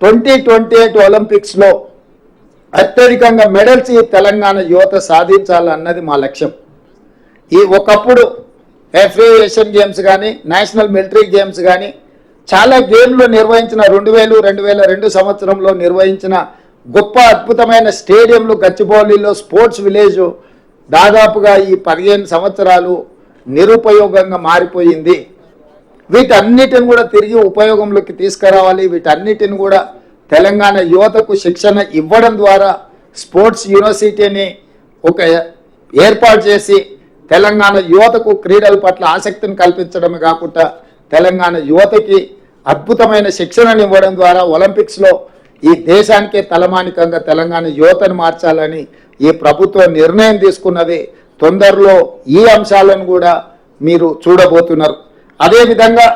Twenty twenty eight ఒలింపిక్స్లో అత్యధికంగా medals ఈ తెలంగాణ యువత సాధించాలన్నది మా లక్ష్యం. ఈ ఒకప్పుడు ఎఫ్ఏ ఏషియన్ గేమ్స్ కానీ నేషనల్ మిలిటరీ గేమ్స్ కానీ చాలా గేమ్లు నిర్వహించిన రెండు వేలు రెండు వేల రెండు సంవత్సరంలో నిర్వహించిన గొప్ప అద్భుతమైన స్టేడియంలు గచ్చిబౌలిలో స్పోర్ట్స్ విలేజ్ దాదాపుగా ఈ పదిహేను సంవత్సరాలు నిరుపయోగంగా మారిపోయింది. వీటన్నిటిని కూడా తిరిగి ఉపయోగంలోకి తీసుకురావాలి. వీటన్నిటిని కూడా తెలంగాణ యువతకు శిక్షణ ఇవ్వడం ద్వారా స్పోర్ట్స్ యూనివర్సిటీని ఒక ఏర్పాటు చేసి తెలంగాణ యువతకు క్రీడల పట్ల ఆసక్తిని కల్పించడమే కాకుండా తెలంగాణ యువతకి అద్భుతమైన శిక్షణను ఇవ్వడం ద్వారా ఒలింపిక్స్లో ఈ దేశానికే తలమానికంగా తెలంగాణ యువతను మార్చాలని ఈ ప్రభుత్వం నిర్ణయం తీసుకున్నది. తొందరలో ఈ అంశాలను కూడా మీరు చూడబోతున్నారు. అదేవిధంగా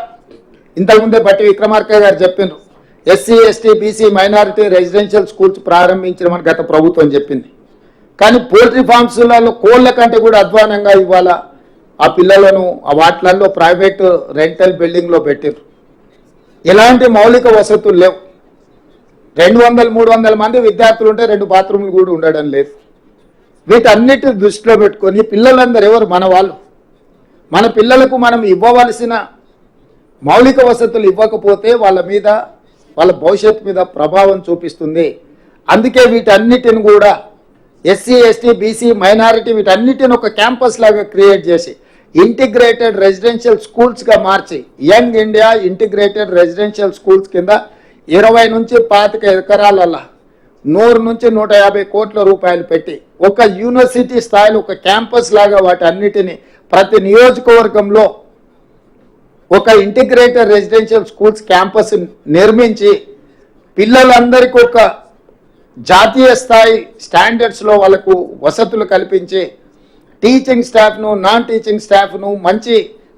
ఇంతకుముందే బట్టి విక్రమార్క గారు చెప్పినారు SC ST BC minority residential schools ప్రారంభించమని గత ప్రభుత్వం చెప్పింది. కానీ పోల్ట్రీ ఫార్మ్స్లలో కోళ్ళ కంటే కూడా అధ్వానంగా ఇవాళ ఆ పిల్లలను ఆ వాటిలలో ప్రైవేట్ రెంటల్ బిల్డింగ్లో పెట్టారు ఎలాంటి మౌలిక వసతులు లేవు. రెండు వందల మూడు వందల మంది విద్యార్థులు ఉంటే రెండు బాత్రూమ్లు కూడా ఉండడం లేదు. వీటన్నిటి దృష్టిలో పెట్టుకొని పిల్లలందరూ ఎవరు? మన వాళ్ళు. మన పిల్లలకు మనం ఇవ్వవలసిన మౌలిక వసతులు ఇవ్వకపోతే వాళ్ళ మీద వాళ్ళ భవిష్యత్తు మీద ప్రభావం చూపిస్తుంది. అందుకే వీటన్నిటిని కూడా ఎస్సీ ఎస్టీ బీసీ మైనారిటీ వీటన్నిటిని ఒక క్యాంపస్ లాగా క్రియేట్ చేసి ఇంటిగ్రేటెడ్ రెసిడెన్షియల్ స్కూల్స్గా మార్చి young India integrated residential schools కింద ఇరవై నుంచి పాతిక ఎకరాలల్లా నూరు నుంచి నూట యాభై కోట్ల రూపాయలు పెట్టి ఒక యూనివర్సిటీ స్థాయిలో ఒక క్యాంపస్ లాగా వాటి అన్నిటిని ప్రతి నియోజకవర్గంలో ఒక ఇంటిగ్రేటెడ్ రెసిడెన్షియల్ స్కూల్స్ క్యాంపస్ నిర్మించి పిల్లలందరికీ ఒక జాతీయ స్థాయి స్టాండర్డ్స్లో వాళ్ళకు వసతులు కల్పించి టీచింగ్ స్టాఫ్ను నాన్ టీచింగ్ స్టాఫ్ను మంచి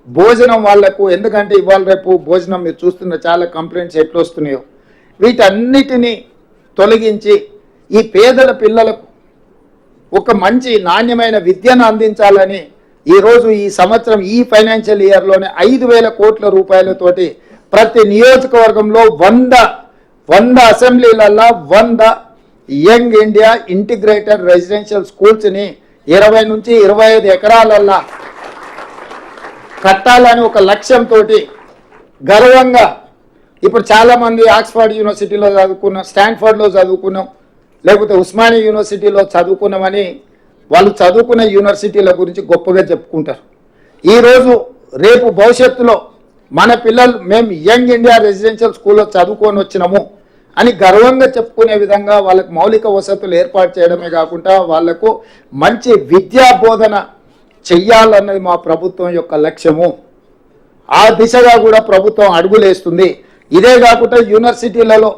భోజనం వాళ్ళకు ఎందుకంటే ఇవాళ రేపు భోజనం మీరు చూస్తున్న చాలా కంప్లైంట్స్ ఎట్లా వస్తున్నాయో వీటన్నిటిని తొలగించి ఈ పేదల పిల్లలకు ఒక మంచి నాణ్యమైన విద్యను అందించాలని ఈరోజు ఈ సంవత్సరం ఈ ఫైనాన్షియల్ ఇయర్లోనే ఐదు వేల కోట్ల రూపాయలతోటి ప్రతి నియోజకవర్గంలో వంద వంద అసెంబ్లీలల్లో వంద యంగ్ ఇండియా ఇంటిగ్రేటెడ్ రెసిడెన్షియల్ స్కూల్స్ని ఇరవై నుంచి ఇరవై ఐదు ఎకరాలల్లా కట్టాలని ఒక లక్ష్యంతో గర్వంగా ఇప్పుడు చాలామంది ఆక్స్ఫర్డ్ యూనివర్సిటీలో చదువుకున్నాం స్టాన్ఫర్డ్లో చదువుకున్నాం లేకపోతే ఉస్మానియా యూనివర్సిటీలో చదువుకున్నామని వాళ్ళు చదువుకున్న యూనివర్సిటీల గురించి గొప్పగా చెప్పుకుంటారు. ఈరోజు రేపు భవిష్యత్తులో మన పిల్లలు మేము యంగ్ ఇండియా రెసిడెన్షియల్ స్కూల్లో చదువుకొని వచ్చినాము అని గర్వంగా చెప్పుకునే విధంగా వాళ్ళకు మౌలిక వసతులు ఏర్పాటు చేయడమే కాకుండా వాళ్ళకు మంచి విద్యా బోధన చెయ్యాలన్నది మా ప్రభుత్వం యొక్క లక్ష్యము. ఆ దిశగా కూడా ప్రభుత్వం అడుగులేస్తుంది. ఇదే కాకుండా యూనివర్సిటీలలో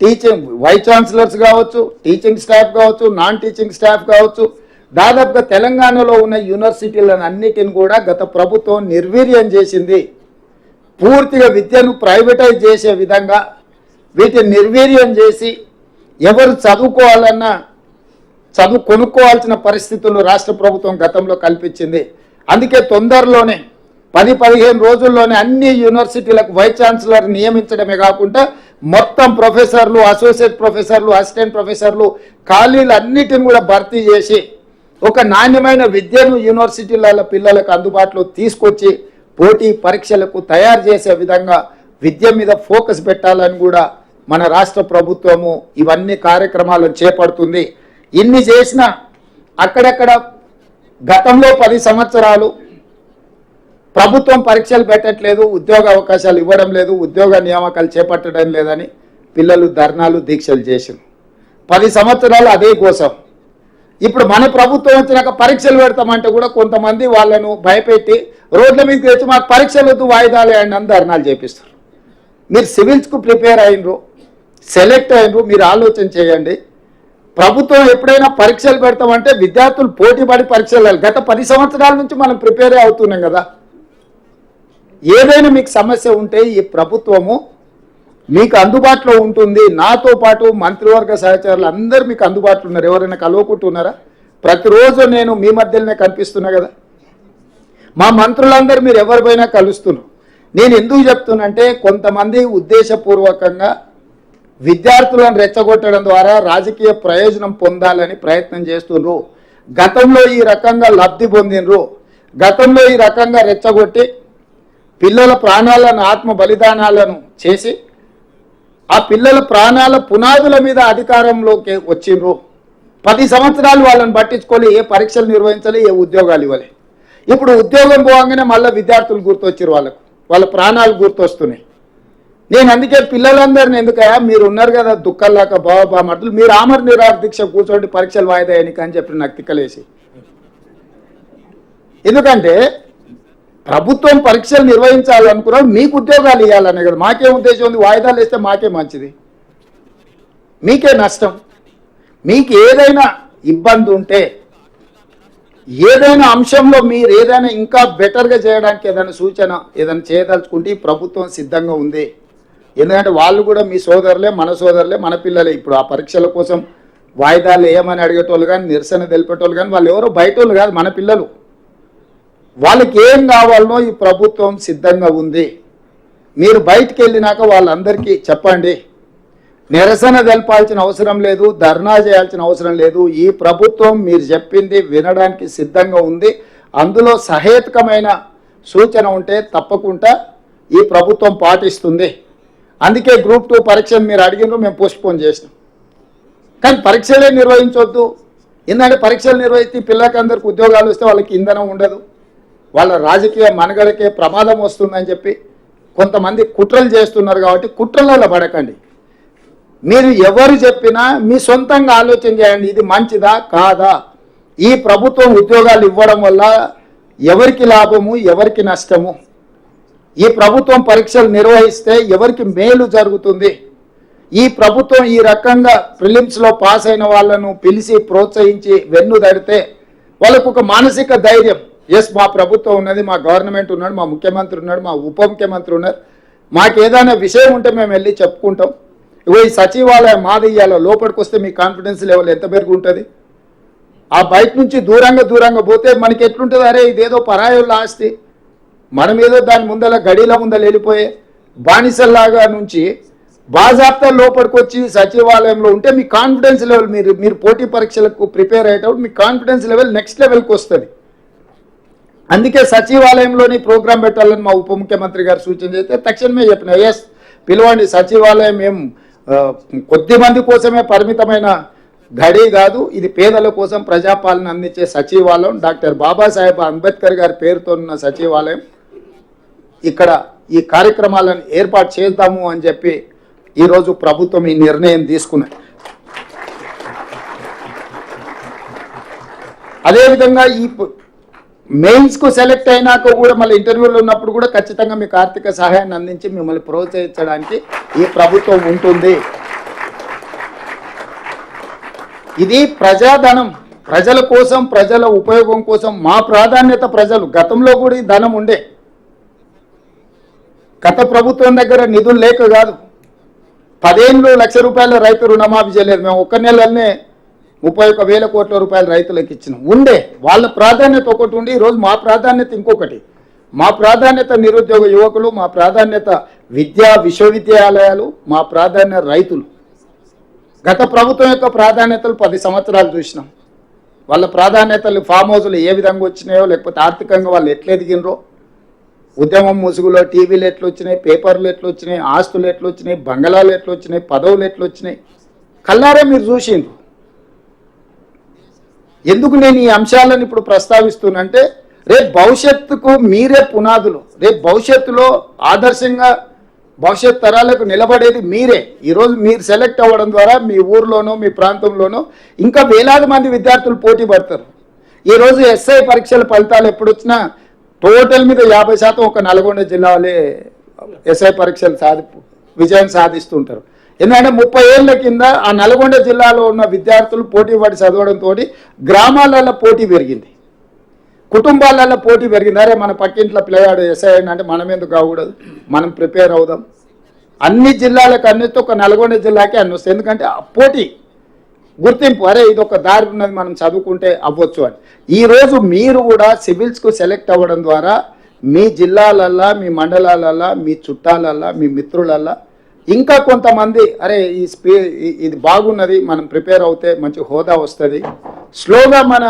టీచింగ్ వైస్ ఛాన్సలర్స్ కావచ్చు టీచింగ్ స్టాఫ్ కావచ్చు నాన్ టీచింగ్ స్టాఫ్ కావచ్చు దాదాపుగా తెలంగాణలో ఉన్న యూనివర్సిటీలను అన్నిటిని కూడా గత ప్రభుత్వం నిర్వీర్యం చేసింది. పూర్తిగా విద్యను ప్రైవేటైజ్ చేసే విధంగా వీటిని నిర్వీర్యం చేసి ఎవరు చదువుకోవాలన్నా చదువు కొనుక్కోవాల్సిన పరిస్థితులు రాష్ట్ర ప్రభుత్వం గతంలో కల్పించింది. అందుకే తొందరలోనే పది పదిహేను రోజుల్లోనే అన్ని యూనివర్సిటీలకు వైస్ ఛాన్సలర్ నియమించడమే కాకుండా మొత్తం ప్రొఫెసర్లు అసోసియేట్ ప్రొఫెసర్లు అసిస్టెంట్ ప్రొఫెసర్లు ఖాళీలు అన్నిటిని కూడా భర్తీ చేసి ఒక నాణ్యమైన విద్యను యూనివర్సిటీల పిల్లలకు అందుబాటులో తీసుకొచ్చి పోటీ పరీక్షలకు తయారు చేసే విధంగా విద్య మీద ఫోకస్ పెట్టాలని కూడా మన రాష్ట్ర ప్రభుత్వము ఇవన్నీ కార్యక్రమాలను చేపడుతుంది. ఇన్ని చేసిన అక్కడక్కడ గతంలో పది సంవత్సరాలు ప్రభుత్వం పరీక్షలు పెట్టట్లేదు ఉద్యోగ అవకాశాలు ఇవ్వడం లేదు ఉద్యోగ నియామకాలు చేపట్టడం లేదని పిల్లలు ధర్నాలు దీక్షలు చేసింది పది సంవత్సరాలు అదే కోసం. ఇప్పుడు మన ప్రభుత్వం వచ్చినాక పరీక్షలు పెడతామంటే కూడా కొంతమంది వాళ్ళను భయపెట్టి రోడ్ల మీద తెచ్చి మాకు పరీక్షలు వద్దు వాయిదాలు వేయండి అని ధర్నాలు చేపిస్తారు మీరు సివిల్స్కు ప్రిపేర్ అయినరు సెలెక్ట్ అయినరు మీరు ఆలోచన చేయండి. ప్రభుత్వం ఎప్పుడైనా పరీక్షలు పెడతామంటే విద్యార్థులు పోటీ పడి పరీక్షలు గత పది సంవత్సరాల నుంచి మనం ప్రిపేర్ అవుతున్నాం కదా. ఏదైనా మీకు సమస్య ఉంటే ఈ ప్రభుత్వము మీకు అందుబాటులో ఉంటుంది. నాతో పాటు మంత్రివర్గ సహచరులు అందరూ మీకు అందుబాటులో ఉన్నారు. ఎవరైనా కలవకుంటున్నారా? ప్రతిరోజు నేను మీ మధ్యలోనే కనిపిస్తున్నా కదా. మా మంత్రులందరూ మీరు ఎవరిపైనా కలుస్తున్నారు. నేను ఎందుకు చెప్తున్నంటే కొంతమంది ఉద్దేశపూర్వకంగా విద్యార్థులను రెచ్చగొట్టడం ద్వారా రాజకీయ ప్రయోజనం పొందాలని ప్రయత్నం చేస్తుండ్రు గతంలో ఈ రకంగా లబ్ధి పొందినరు గతంలో ఈ రకంగా రెచ్చగొట్టి పిల్లల ప్రాణాలను ఆత్మ బలిదానాలను చేసి ఆ పిల్లల ప్రాణాల పునాదుల మీద అధికారంలోకి వచ్చిండ్రు. పది సంవత్సరాలు వాళ్ళని పట్టించుకోలే ఏ పరీక్షలు నిర్వహించాలి ఏ ఉద్యోగాలు ఇవ్వాలి. ఇప్పుడు ఉద్యోగం పోగానే మళ్ళీ విద్యార్థులు గుర్తొచ్చారు వాళ్ళకు. వాళ్ళ ప్రాణాలు గుర్తొస్తున్నాయి. నేను అందుకే పిల్లలందరిని ఎందుకయ్యా మీరు ఉన్నారు కదా దుఃఖంలాక బాబా మట్లు. మీరు ఆమర నిరాహార దీక్ష కూర్చోండి పరీక్షలు వాయిదా అని చెప్పి నాకు తిక్కలేసి. ఎందుకంటే ప్రభుత్వం పరీక్షలు నిర్వహించాలనుకున్నాం మీకు ఉద్యోగాలు ఇవ్వాలనే కదా. మాకే ఉద్దేశం ఉంది వాయిదాలు వేస్తే మాకే మంచిది. మీకే నష్టం. మీకు ఏదైనా ఇబ్బంది ఉంటే ఏదైనా అంశంలో మీరు ఏదైనా ఇంకా బెటర్గా చేయడానికి ఏదైనా సూచన ఏదైనా చేయదలుచుకుంటే ఈ ప్రభుత్వం సిద్ధంగా ఉంది. ఎందుకంటే వాళ్ళు కూడా మీ సోదరులే మన సోదరులే మన పిల్లలే. ఇప్పుడు ఆ పరీక్షల కోసం వాయిదాలు ఏమని అడిగేటోళ్ళు కానీ నిరసన తెలిపేటోళ్ళు కానీ వాళ్ళు ఎవరో బయట వాళ్ళు కాదు మన పిల్లలు. వాళ్ళకి ఏం కావాలనో ఈ ప్రభుత్వం సిద్ధంగా ఉంది. మీరు బయటికి వెళ్ళినాక వాళ్ళందరికీ చెప్పండి. నిరసన తెలపాల్సిన అవసరం లేదు ధర్నా చేయాల్సిన అవసరం లేదు. ఈ ప్రభుత్వం మీరు చెప్పింది వినడానికి సిద్ధంగా ఉంది. అందులో సహేతుకమైన సూచన ఉంటే తప్పకుండా ఈ ప్రభుత్వం పాటిస్తుంది. అందుకే గ్రూప్ టూ పరీక్షలు మీరు అడిగినారు మేము పోస్ట్పోన్ చేసినాం. కానీ పరీక్షలే నిర్వహించవద్దు ఎందుకంటే పరీక్షలు నిర్వహిస్తే పిల్లలకి అందరికి ఉద్యోగాలు వస్తే వాళ్ళకి ఇంధనం ఉండదు. వాళ్ళ రాజకీయ మనుగడకే ప్రమాదం వస్తుందని చెప్పి కొంతమంది కుట్రలు చేస్తున్నారు కాబట్టి కుట్రలలో పడకండి. మీరు ఎవరు చెప్పినా మీ సొంతంగా ఆలోచన చేయండి ఇది మంచిదా కాదా? ఈ ప్రభుత్వం ఉద్యోగాలు ఇవ్వడం వల్ల ఎవరికి లాభము ఎవరికి నష్టము? ఈ ప్రభుత్వం పరీక్షలు నిర్వహిస్తే ఎవరికి మేలు జరుగుతుంది? ఈ ప్రభుత్వం ఈ రకంగా ప్రిలిమ్స్లో పాస్ అయిన వాళ్ళను పిలిచి ప్రోత్సహించి వెన్ను దడితే వాళ్ళకు ఒక మానసిక ధైర్యం ఎస్ మా ప్రభుత్వం ఉన్నది మా గవర్నమెంట్ ఉన్నాడు మా ముఖ్యమంత్రి ఉన్నాడు మా ఉప ముఖ్యమంత్రి ఉన్నారు. మాకు ఏదైనా విషయం ఉంటే మేము వెళ్ళి చెప్పుకుంటాం. ఇగో ఈ సచివాలయం మాది ఇయ్యాల లోపలికి వస్తే మీ కాన్ఫిడెన్స్ లెవెల్ ఎంత పెరుగు ఉంటుంది? ఆ బయట నుంచి దూరంగా దూరంగా పోతే మనకి ఎట్లుంటుంది? అరే ఇదేదో పరాయుల ఆస్తి. మనం ఏదో దాని ముందల గడిల ముందల వెళ్ళిపోయే బానిసల్లాగా నుంచి బాజాప్తా లోపలికి వచ్చి సచివాలయంలో ఉంటే మీ కాన్ఫిడెన్స్ లెవెల్ మీరు మీరు పోటీ పరీక్షలకు ప్రిపేర్ అయ్యేటప్పుడు మీ కాన్ఫిడెన్స్ లెవెల్ నెక్స్ట్ లెవెల్కి వస్తుంది. అందుకే సచివాలయంలోని ప్రోగ్రాం పెట్టాలని మా ఉప ముఖ్యమంత్రి గారు సూచన చేస్తే తక్షణమే చెప్పిన ఎస్ పిలవండి సచివాలయం ఏం కొద్ది మంది కోసమే పరిమితమైన గడి కాదు ఇది పేదల కోసం ప్రజాపాలన అందించే సచివాలయం. డాక్టర్ బాబాసాహెబ్ అంబేద్కర్ గారి పేరుతో ఉన్న సచివాలయం ఇక్కడ ఈ కార్యక్రమాలను ఏర్పాటు చేద్దాము అని చెప్పి ఈరోజు ప్రభుత్వం ఈ నిర్ణయం తీసుకున్నది. అదేవిధంగా ఈ మెయిన్స్కు సెలెక్ట్ అయినాక కూడా మళ్ళీ ఇంటర్వ్యూలో ఉన్నప్పుడు కూడా ఖచ్చితంగా మీకు ఆర్థిక సహాయాన్ని అందించి మిమ్మల్ని ప్రోత్సహించడానికి ఈ ప్రభుత్వం ఉంటుంది. ఇది ప్రజాధనం. ప్రజల కోసం ప్రజల ఉపయోగం కోసం మా ప్రాధాన్యత ప్రజలు. గతంలో కూడా ఈ ధనం ఉండే. గత ప్రభుత్వం దగ్గర నిధులు లేక కాదు. పదేళ్ళు లక్ష రూపాయల రైతు రుణమాఫీ చేయలేదు. మేము ఒక్క నెలనే ముప్పై ఒక వేల కోట్ల రూపాయలు రైతులకు ఇచ్చిన ఉండే వాళ్ళ ప్రాధాన్యత ఒకటి ఉండి ఈరోజు మా ప్రాధాన్యత ఇంకొకటి. మా ప్రాధాన్యత నిరుద్యోగ యువకులు మా ప్రాధాన్యత విద్యా విశ్వవిద్యాలయాలు మా ప్రాధాన్యత రైతులు. గత ప్రభుత్వం యొక్క ప్రాధాన్యతలు పది సంవత్సరాలు చూసినాం. వాళ్ళ ప్రాధాన్యతలు ఫామ్ హౌస్లు ఏ విధంగా వచ్చినాయో లేకపోతే ఆర్థికంగా వాళ్ళు ఎట్లా ఎదిగినరో ఉద్యమం ముసుగులో టీవీలు ఎట్లా వచ్చినాయి పేపర్లు ఎట్లా వచ్చినాయి ఆస్తులు ఎట్లా వచ్చినాయి బంగళాలు ఎట్లా వచ్చినాయి పదవులు ఎట్లా వచ్చినాయి. కల్లారే మీరు చూసిండ్రు. ఎందుకు నేను ఈ అంశాలను ఇప్పుడు ప్రస్తావిస్తున్నంటే రేపు భవిష్యత్తుకు మీరే పునాదులు. రేపు భవిష్యత్తులో ఆదర్శంగా భవిష్యత్ తరాలకు నిలబడేది మీరే. ఈరోజు మీరు సెలెక్ట్ అవ్వడం ద్వారా మీ ఊర్లోనో మీ ప్రాంతంలోనో ఇంకా వేలాది మంది విద్యార్థులు పోటీ పడతారు. ఈరోజు ఎస్ఐ పరీక్షల ఫలితాలు ఎప్పుడు వచ్చినా టోటల్ మీద యాభై శాతం ఒక నల్గొండ జిల్లాలే ఎస్ఐ పరీక్షలు సాధి విజయం సాధిస్తుంటారు. ఎందుకంటే ముప్పై ఏళ్ళ కింద ఆ నల్గొండ జిల్లాలో ఉన్న విద్యార్థులు పోటీ పడి చదవడంతో గ్రామాలలో పోటీ పెరిగింది. కుటుంబాలలో పోటీ పెరిగింది. అరే మన పక్కింట్లో పిల్లగాడు ఎస్ఐ అంటే మనం ఎందుకు కాకూడదు? మనం ప్రిపేర్ అవుదాం. అన్ని జిల్లాలకు అన్నిటి ఒక నల్గొండ జిల్లాకి అన్ని వస్తాయి. ఎందుకంటే ఆ పోటీ గుర్తింపు అరే ఇది ఒక దారి ఉన్నది మనం చదువుకుంటే అవ్వచ్చు అని. ఈరోజు మీరు కూడా సివిల్స్కు సెలెక్ట్ అవ్వడం ద్వారా మీ జిల్లాలల్లా మీ మండలాలల్లా మీ చుట్టాలల్లా మీ మిత్రులల్లా ఇంకా కొంతమంది అరే ఈ స్పీ ఇది బాగున్నది మనం ప్రిపేర్ అవుతే మంచి హోదా వస్తుంది. స్లోగా మన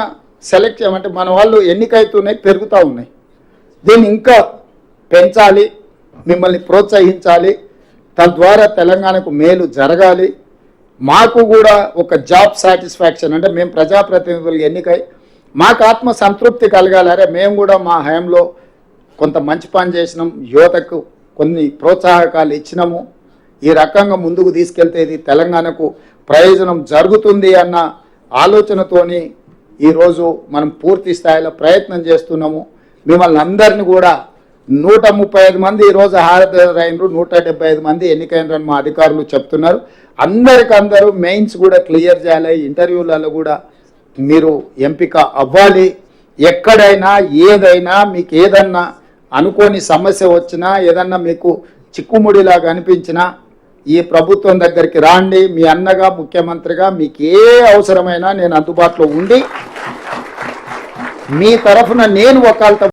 సెలెక్ట్ చేయమంటే మన వాళ్ళు ఎన్నికైతున్నాయి పెరుగుతూ ఉన్నాయి. దీన్ని ఇంకా పెంచాలి మిమ్మల్ని ప్రోత్సహించాలి. తద్వారా తెలంగాణకు మేలు జరగాలి. మాకు కూడా ఒక జాబ్ సాటిస్ఫాక్షన్ అంటే మేము ప్రజాప్రతినిధులు ఎన్నికై మాకు ఆత్మ సంతృప్తి కలగాలి. అరే మేము కూడా మా హయాంలో కొంత మంచి పని చేసినాం యువతకు కొన్ని ప్రోత్సాహకాలు ఇచ్చినాము. ఈ రకంగా ముందుకు తీసుకెళ్తే ఇది తెలంగాణకు ప్రయోజనం జరుగుతుంది అన్న ఆలోచనతోని ఈరోజు మనం పూర్తి స్థాయిలో ప్రయత్నం చేస్తున్నాము. మిమ్మల్ని అందరిని కూడా నూట ముప్పై ఐదు మంది ఈరోజు హాజరైనరు నూట డెబ్బై ఐదు మంది ఎన్నికైనరని మా అధికారులు చెప్తున్నారు. అందరికి అందరూ మెయిన్స్ కూడా క్లియర్ చేయాలి ఇంటర్వ్యూలలో కూడా మీరు ఎంపిక అవ్వాలి. ఎక్కడైనా ఏదైనా మీకు ఏదన్నా అనుకోని సమస్య వచ్చినా ఏదన్నా మీకు చిక్కుముడిలాగా అనిపించినా ఈ ప్రభుత్వం దగ్గరికి రాండి మీ అన్నగా ముఖ్యమంత్రిగా మీకు ఏ అవసరమైనా నేను అందుబాటులో ఉండి మీ తరఫున నేను ఒకళ్ళతో